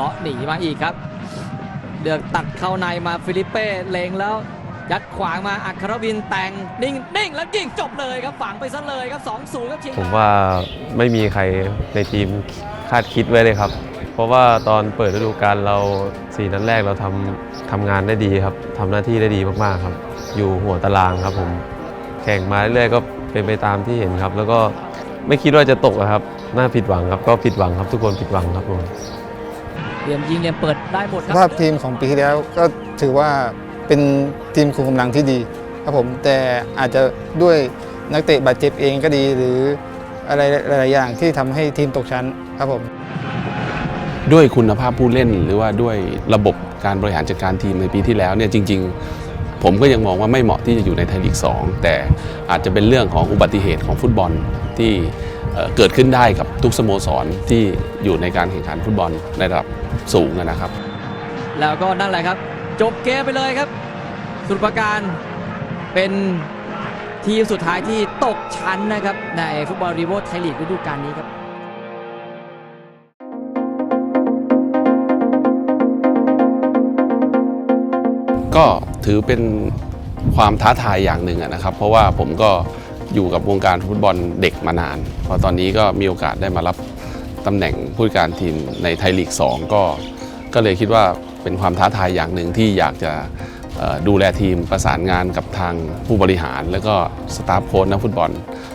เลาะหนีมาอีกครับ เดือกตัดเข้าในมาฟิลิปเป้เลงแล้วยัดขวางมาอัครวินแต่งนิ่งนิ่งแล้วยิงจบเลยครับฝังไปซะเลยครับ2-0ครับเชียงผมว่าไม่มีใครในทีมคาดคิดไว้เลยครับ เพราะว่าตอนเปิดฤดูกาลเราสี่นัดแรกเราทำทำงานได้ดีครับทำหน้าที่ได้ดีมากๆครับ อยู่หัวตารางครับผมแข่งมาเรื่อยๆก็เป็นไปตามที่เห็นครับ แล้วก็ไม่คิดว่าจะตกอะครับ น่าผิดหวังครับ ก็ผิดหวังครับทุกคนผิดหวังครับผม ลี่ยมยิงเหลี่ยมเปิดได้หมดคสรับภาพทีมของปีที่แล้วก็ถือว่าเป็นทีมคุมกำลังที่ดีครับผมแต่อาจจะด้วยนักเตะบาดเจ็บเองก็ดีหรืออะไรหลายๆอย่างที่ทำให้ทีมตกชั้นครับผม ด้วยคุณภาพผู้เล่นหรือว่าด้วยระบบการบริหารจัดการทีมในปีที่แล้วเนี่ยจริง ๆ ผมก็ยังมองว่าไม่เหมาะที่จะอยู่ในไทยลีก 2 แต่อาจจะเป็นเรื่องของอุบัติเหตุของฟุตบอลที่เกิดขึ้นได้กับทุกสโมสรที่อยู่ในการแข่งขันฟุตบอลในระดับสูงนะครับ แล้วก็นั่นแหละครับ จบเกมไปเลยครับ สุดประการเป็นทีมสุดท้ายที่ตกชั้นนะครับในฟุตบอลรีโวไทยลีกฤดูกาลนี้ครับ ก็ถือเป็นความท้าทายอย่างหนึ่งนะครับ เพราะว่าผมก็อยู่กับวงการฟุตบอลเด็กมานาน พอตอนนี้ก็มีโอกาสได้มารับตำแหน่งผู้การทีมในไทยลีก 2 ก็ ก็เลยคิดว่าเป็นความท้าทายอย่างหนึ่งที่อยากจะดูแลทีมประสานงานกับทางผู้บริหาร แล้วก็สตาฟโค้ชนักฟุตบอล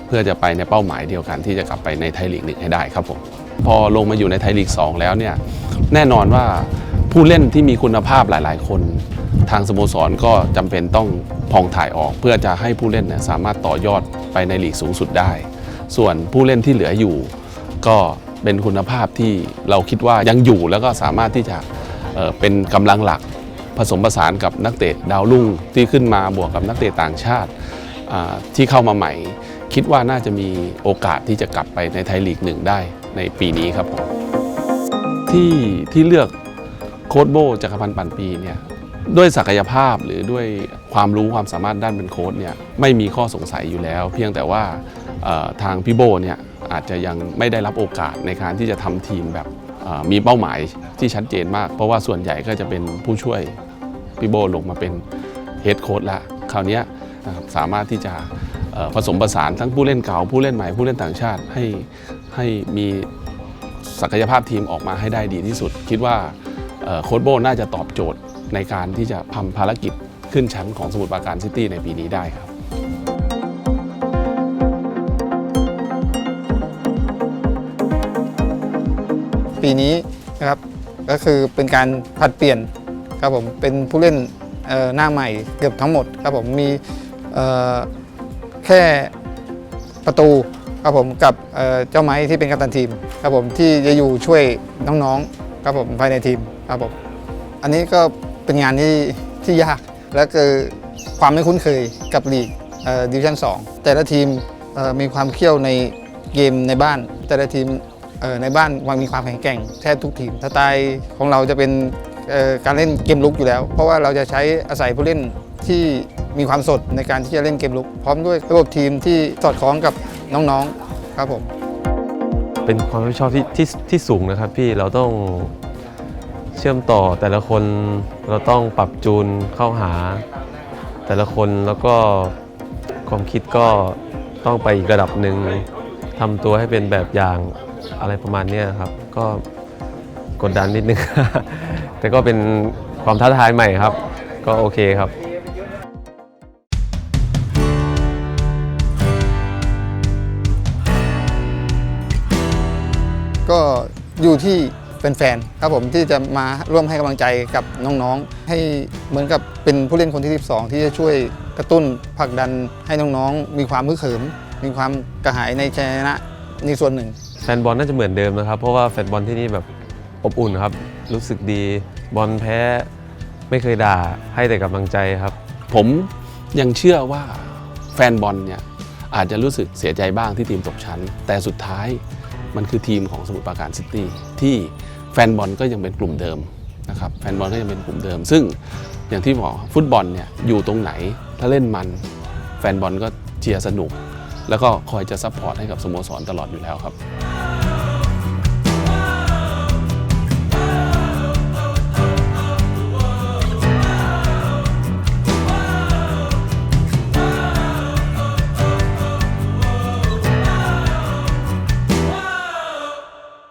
เพื่อจะไปในเป้าหมายเดียวกันที่จะกลับไปในไทยลีกหนึ่งให้ได้ครับผมพอลงมาอยู่ในไทยลีก 2 แล้วเนี่ยแน่นอนว่า ผู้เล่นที่มีคุณภาพหลาย ๆ คน ทางสโมสรก็จำเป็นต้องพองถ่ายออก เพื่อจะให้ผู้เล่นเนี่ยสามารถต่อยอดไปในลีกสูงสุดได้ ส่วนผู้เล่นที่เหลืออยู่ ก็เป็นคุณภาพที่เราคิดว่ายังอยู่แล้วก็สามารถที่จะเอ่อเป็นกำลังหลักผสมผสานกับนักเตะดาวรุ่งที่ขึ้นมาบวกกับนักเตะต่างชาติอ่าที่เข้ามาใหม่ คิดว่าน่าจะมีโอกาสที่จะกลับไปในไทยลีกหนึ่งได้ในปีนี้ครับผมที่ที่เลือก โค้ชโบจักรพันธ์ปันปีเนี่ยด้วยศักยภาพหรือด้วยความรู้ความสามารถด้านเป็นโค้ชเนี่ยไม่มีข้อสงสัยอยู่แล้ว เพียงแต่ว่าทางพี่โบเนี่ยอาจจะยังไม่ได้รับโอกาสในการที่จะทำทีมแบบมีเป้าหมายที่ชัดเจนมาก เพราะว่าส่วนใหญ่ก็จะเป็นผู้ช่วยพี่โบลงมาเป็นเฮดโค้ชละคราวนี้สามารถที่จะผสมผสานทั้งผู้เล่นเก่าผู้เล่นใหม่ผู้เล่นต่างชาติให้ให้มีศักยภาพทีมออกมาให้ได้ดีที่สุด คิดว่า โค้ชโบน่าจะตอบโจทย์ในการที่จะทำภารกิจขึ้นชั้นของสมุทรปราการซิตี้ในปีนี้ได้ครับปีนี้นะครับก็คือเป็นการผัดเปลี่ยนครับผมเป็นผู้เล่นหน้าใหม่เกือบทั้งหมดครับผมมีแค่ประตูครับผมกับเอ่อเจ้าไม้ที่เป็นกัปตันทีมครับผมที่จะอยู่ช่วยน้องๆ ครับผมภายในทีมครับผมอันนี้ก็เป็นงานที่ที่ยากและคือความไม่คุ้นเคยกับลีกดิวิชั่น2แต่ละทีมมีความเขี่ยวในเกมในบ้าน แต่ละทีมในบ้านวางมีความแข็งแกร่งแทบทุกทีมสไตล์ของเราจะเป็นการเล่นเกมลุกอยู่แล้ว เพราะว่าเราจะใช้อาศัยผู้เล่นที่มีความสดในการที่จะเล่นเกมลุก พร้อมด้วยระบบทีมที่สอดคล้องกับน้องๆครับผม เป็นความรับผิดชอบที่ที่ที่สูงนะครับพี่เราต้องเชื่อมต่อแต่ละคนเราต้องปรับจูนเข้าหา แต่ละคนแล้วก็ความคิดก็ต้องไปอีกระดับหนึ่งทำตัวให้เป็นแบบอย่างอะไรประมาณนี้ครับ ก็กดดันนิดนึง แต่ก็เป็นความท้าทายใหม่ครับ ก็โอเคครับ ก็อยู่ที่แฟนๆครับผมที่จะมาร่วมให้กำลังใจกับน้องๆ ให้เหมือนกับเป็นผู้เล่นคนที่ 12 ที่จะช่วยกระตุ้นผลักดันให้น้องๆ มีความฮึกเหิม มีความกระหายในชัยชนะในส่วนหนึ่ง แฟนบอลน่าจะเหมือนเดิมนะครับ เพราะว่าแฟนบอลที่นี่แบบอบอุ่นครับ รู้สึกดีบอลแพ้ไม่เคยด่าให้แต่กำลังใจครับ ผมยังเชื่อว่าแฟนบอลเนี่ยอาจจะรู้สึกเสียใจบ้างที่ทีมตกชั้น แต่สุดท้าย มันคือทีมของสมุทรปราการซิตี้ที่แฟนบอลก็ยังเป็นกลุ่มเดิมนะครับแฟนบอลก็ยังเป็นกลุ่มเดิม ซึ่งอย่างที่บอกฟุตบอลเนี่ยอยู่ตรงไหนถ้าเล่นมัน แฟนบอลก็เชียร์สนุก แล้วก็คอยจะซัพพอร์ตให้กับสโมสรตลอดอยู่แล้วครับ